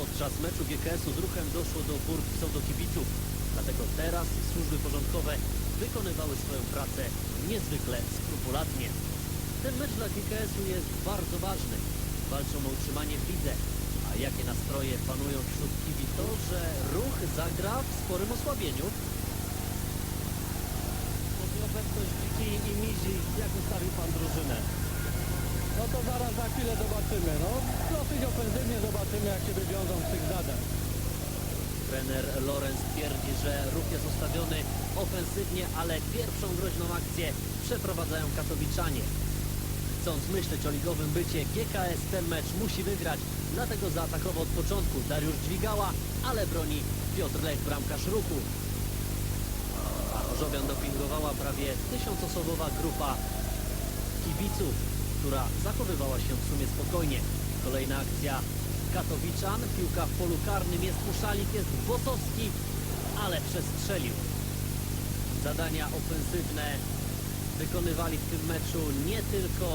podczas meczu GKS-u z ruchem doszło do burg pseudokibiców. Dlatego teraz służby porządkowe wykonywały swoją pracę niezwykle skrupulatnie. Ten mecz dla GKS-u jest bardzo ważny. Walczą o utrzymanie w lidze. A jakie nastroje panują wśród kibi to, że ruch zagra w sporym osłabieniu. Obecność Dziki i Mizi, jak ustawił Pan drużynę? No to zaraz za chwilę zobaczymy. No, dosyć ofensywnie zobaczymy, jak się wywiążą z tych zadań. Trener Lorenz twierdzi, że ruch jest ustawiony ofensywnie, ale pierwszą groźną akcję przeprowadzają katowiczanie. Chcąc myśleć o ligowym bycie, GKS ten mecz musi wygrać, dlatego zaatakował od początku Dariusz Dźwigała, ale broni Piotr Lech, bramkarz ruchu. Chorzowian dopingowała prawie tysiącosobowa grupa kibiców, która zachowywała się w sumie spokojnie. Kolejna akcja Katowiczan, piłka w polu karnym, jest Muszalik, jest Bosowski, ale przestrzelił. Zadania ofensywne wykonywali w tym meczu nie tylko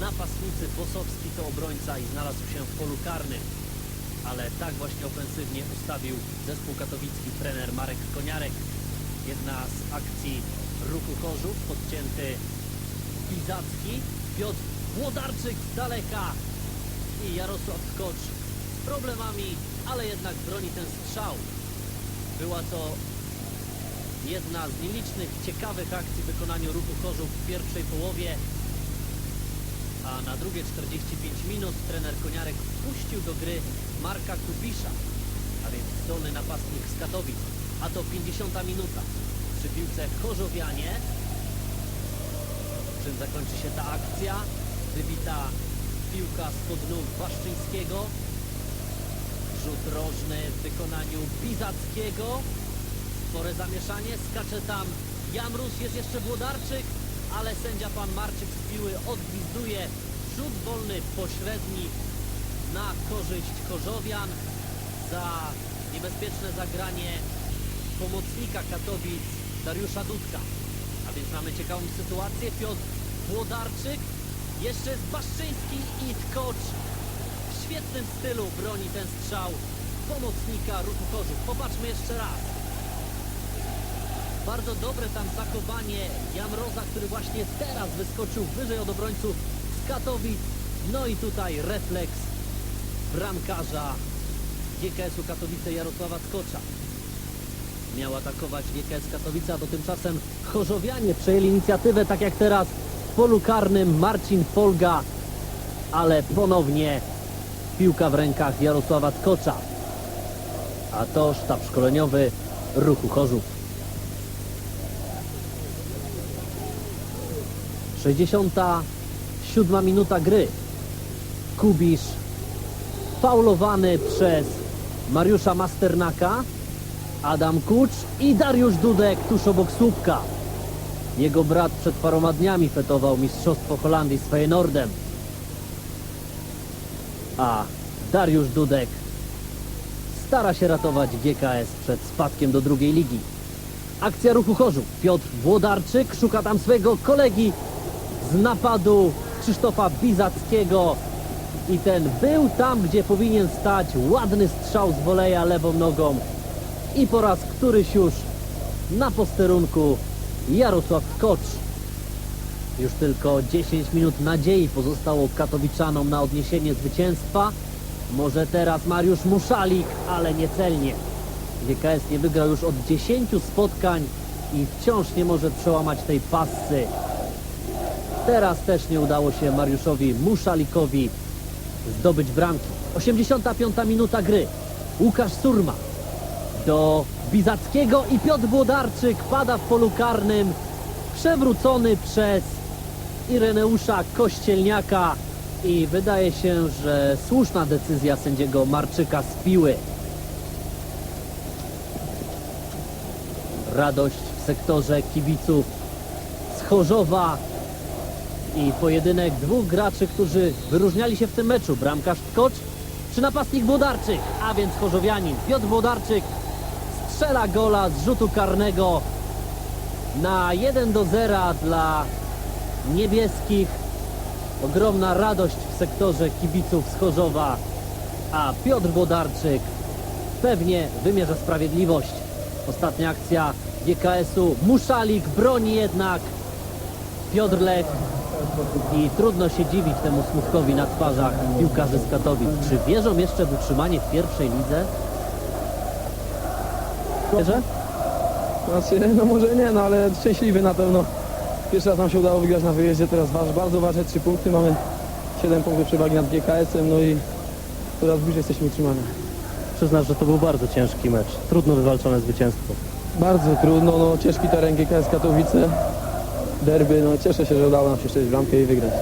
napastnicy Bosowski to obrońca i znalazł się w polu karnym, ale tak właśnie ofensywnie ustawił zespół katowicki trener Marek Koniarek. Jedna z akcji ruchu Chorzów, podcięty Pizacki, Piotr Włodarczyk z daleka i Jarosław Skocz z problemami, ale jednak broni ten strzał. Była to jedna z nielicznych ciekawych akcji w wykonaniu ruchu Chorzów w pierwszej połowie, a na drugie 45 minut trener Koniarek wpuścił do gry Marka Kubisza, a więc zdolny napastnik z Katowic, a to 50 minuta. Przy piłce Chorzowianie, czym zakończy się ta akcja, wybita piłka spod nóg Waszczyńskiego, rzut rożny w wykonaniu Bizackiego, spore zamieszanie, skacze tam Jamrus, jest jeszcze Włodarczyk, ale sędzia pan Marczyk z piły odgwizduje rzut wolny pośredni na korzyść Chorzowian za niebezpieczne zagranie pomocnika Katowic Dariusza Dudka. A więc mamy ciekawą sytuację. Piotr Włodarczyk, jeszcze jest Baszczyński i Tkocz w świetnym stylu broni ten strzał pomocnika ruchu Chorzów. Popatrzmy jeszcze raz. Bardzo dobre tam zachowanie Jamroza, który właśnie teraz wyskoczył wyżej od obrońców z Katowic. No i tutaj refleks bramkarza GKS-u Katowice Jarosława Skocza. Miał atakować GKS Katowice, a to tymczasem Chorzowianie przejęli inicjatywę, tak jak teraz polu karnym Marcin Folga, ale ponownie piłka w rękach Jarosława Skocza. A to sztab szkoleniowy ruchu Chorzów. 67 minuta gry. Kubisz faulowany przez Mariusza Masternaka, Adam Kucz i Dariusz Dudek tuż obok słupka. Jego brat przed paroma dniami fetował Mistrzostwo Holandii z Feyenoordem. A Dariusz Dudek stara się ratować GKS przed spadkiem do drugiej ligi. Akcja ruchu Chorzów. Piotr Włodarczyk szuka tam swojego kolegi z napadu Krzysztofa Bizackiego. I ten był tam, gdzie powinien stać. Ładny strzał z woleja lewą nogą. I po raz któryś już na posterunku Jarosław Skocz. Już tylko 10 minut nadziei pozostało katowiczanom na odniesienie zwycięstwa. Może teraz Mariusz Muszalik, ale niecelnie. GKS nie wygrał już od 10 spotkań i wciąż nie może przełamać tej passy. Teraz też nie udało się Mariuszowi Muszalikowi zdobyć bramki. 85 minuta gry. Łukasz Surma do Bizackiego i Piotr Włodarczyk pada w polu karnym. Przewrócony przez Ireneusza Kościelniaka i wydaje się, że słuszna decyzja sędziego Marczyka z piły. Radość w sektorze kibiców z Chorzowa i pojedynek dwóch graczy, którzy wyróżniali się w tym meczu. Bramkarz Tkocz czy napastnik Włodarczyk, a więc Chorzowianin. Piotr Włodarczyk strzela gola z rzutu karnego na 1 do 0 dla niebieskich. Ogromna radość w sektorze kibiców z Chorzowa. a Piotr Wodarczyk pewnie wymierza sprawiedliwość. Ostatnia akcja GKS-u. Muszalik broni jednak Piotr Lech i trudno się dziwić temu smutkowi na twarzach piłkarzy z Katowic. Czy wierzą jeszcze w utrzymanie w pierwszej lidze? Wierzę? Znaczy, no może nie, no ale szczęśliwy na pewno. Pierwszy raz nam się udało wygrać na wyjeździe, teraz waż, bardzo ważne trzy punkty, mamy 7 punktów przewagi nad GKS-em, no i coraz bliżej jesteśmy utrzymania. Przyznasz, że to był bardzo ciężki mecz. Trudno wywalczone zwycięstwo. Bardzo trudno, no ciężki teren GKS Katowice, derby, no cieszę się, że udało nam się strzelić bramkę i wygrać.